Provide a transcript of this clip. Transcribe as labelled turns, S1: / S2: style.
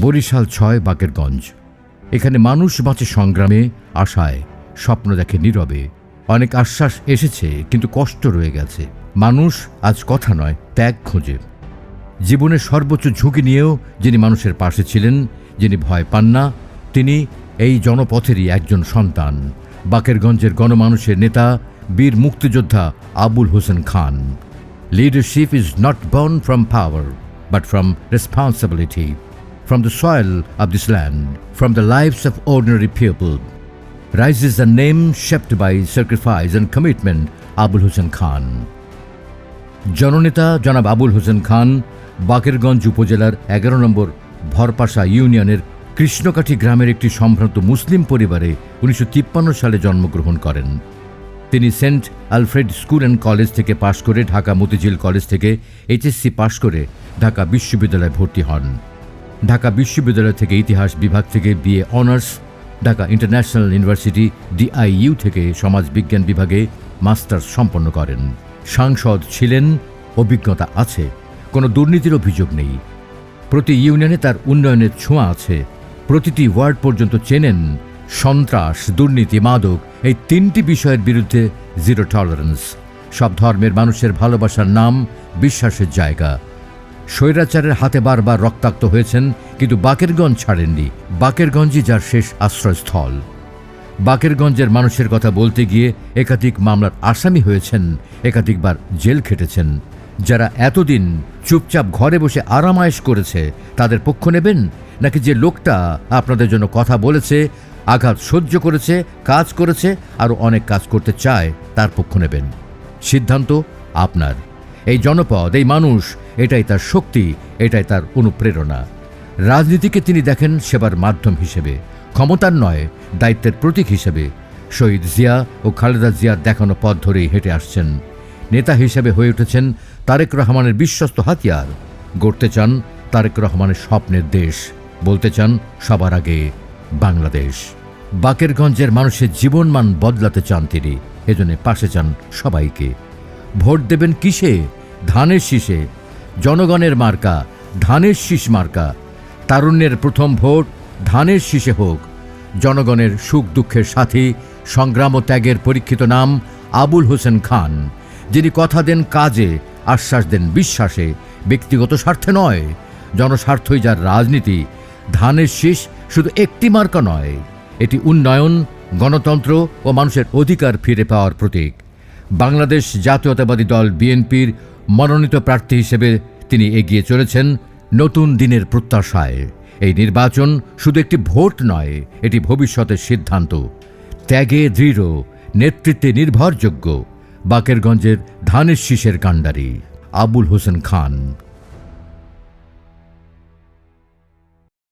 S1: বরিশাল ছয়, বাকেরগঞ্জ। এখানে মানুষ বাঁচে সংগ্রামে, আশায়, স্বপ্ন দেখে নীরবে। অনেক আশ্বাস এসেছে, কিন্তু কষ্ট রয়ে গেছে। মানুষ আজ কথা নয়, ত্যাগ খোঁজে। জীবনের সর্বোচ্চ ঝুঁকি নিয়েও যিনি মানুষের পাশে ছিলেন, যিনি ভয় পান না, তিনি এই জনপথেরই একজন সন্তান। বাকেরগঞ্জের গণমানুষের নেতা, বীর মুক্তিযোদ্ধা Abul Hossain Khan. Leadership is not born from power but from responsibility from the soil of this land from the lives of ordinary people rise is the name shaped by sacrifice and commitment Abul Hossain Khan জননেতা জনাব আবুল হোসেন খান বাকেরগঞ্জ উপজেলার এগারো নম্বর ভরপাশা ইউনিয়নের কৃষ্ণকাঠি গ্রামের একটি সম্ভ্রান্ত মুসলিম পরিবারে উনিশশো তিপ্পান্ন সালে জন্মগ্রহণ করেন। তিনি Saint Alfred school and college থেকে পাশ করে ঢাকা মতিঝিল কলেজ থেকে এইচএসসি পাশ করে ঢাকা বিশ্ববিদ্যালয়ে ভর্তি হন। ঢাকা বিশ্ববিদ্যালয় থেকে ইতিহাস বিভাগ থেকে BA honours, Dhaka international university DIU থেকে সমাজবিজ্ঞান বিভাগে মাস্টার্স সম্পন্ন করেন। সাংসদ ছিলেন, অভিজ্ঞতা আছে, কোনো দুর্নীতির অভিযোগ নেই। প্রতি ইউনিয়নে তার উন্নয়নের ছোঁয়া আছে। প্রতিটি ওয়ার্ড পর্যন্ত চেনেন সন্ত্রাস, দুর্নীতি, মাদক, এই তিনটি বিষয়ের বিরুদ্ধে জিরো টলারেন্স। সব ধর্মের মানুষের ভালোবাসার নাম বিশ্বাসের জায়গা। স্বৈরাচারের হাতে বারবার রক্তাক্ত হয়েছেন, কিন্তু বাকেরগঞ্জ ছাড়েননি। বাকেরগঞ্জই যার শেষ আশ্রয়স্থল। বাকেরগঞ্জের মানুষের কথা বলতে গিয়ে একাধিক মামলার আসামি হয়েছেন, একাধিকবার জেল খেটেছেন। যারা এতদিন চুপচাপ ঘরে বসে আরামায়েশ করেছে, তাদের পক্ষ নেবেন? নাকি যে লোকটা আপনাদের জন্য কথা বলেছে, আঘাত সহ্য করেছে, কাজ করেছে, আরও অনেক কাজ করতে চায়, তার পক্ষ নেবেন? সিদ্ধান্ত আপনার। এই জনপদ, এই মানুষ, এটাই তার শক্তি, এটাই তার অনুপ্রেরণা। রাজনীতিকে তিনি দেখেন সেবার মাধ্যম হিসেবে। ক্ষমতার নয়, দায়িত্বের প্রতীক হিসেবে শহীদ জিয়া ও খালেদা জিয়ার দেখানো পথ ধরেই হেঁটে আসছেন। নেতা হিসেবে হয়ে উঠেছেন তারেক রহমানের বিশ্বস্ত হাতিয়ার। গড়তে চান তারেক রহমানের স্বপ্নের দেশ। বলতে চান সবার আগে বাংলাদেশ। বাকেরগঞ্জের মানুষের জীবনমান বদলাতে চান তিনি। এজন্য পাশে চান সবাইকে। ভোট দেবেন কিসে? ধানের শীষে। জনগণের মার্কা, ধানের শীষ মার্কা। তারুণ্যের প্রথম ভোট ধানের শীষে হোক। জনগণের সুখ দুঃখের সাথী, সংগ্রাম ও ত্যাগের পরীক্ষিত নাম আবুল হোসেন খান, যিনি কথা দেন কাজে, আশ্বাস দেন বিশ্বাসে, ব্যক্তিগত স্বার্থে নয়। জনস্বার্থই যার রাজনীতি, ধানের শীষ শুধু একটি মার্কা নয়, এটি উন্নয়ন, গণতন্ত্র ও মানুষের অধিকার ফিরে পাওয়ার প্রতীক। বাংলাদেশ জাতীয়তাবাদী দল বিএনপির মনোনীত প্রার্থী হিসেবে তিনি এগিয়ে চলেছেন নতুন দিনের প্রত্যাশায়। এই নির্বাচন শুধু একটি ভোট নয়, এটি ভবিষ্যতের সিদ্ধান্ত। ত্যাগে দৃঢ়, নেতৃত্বে নির্ভরযোগ্য, বাকেরগঞ্জের ধানের শীষের কাণ্ডারি। আবুল হোসেন খান।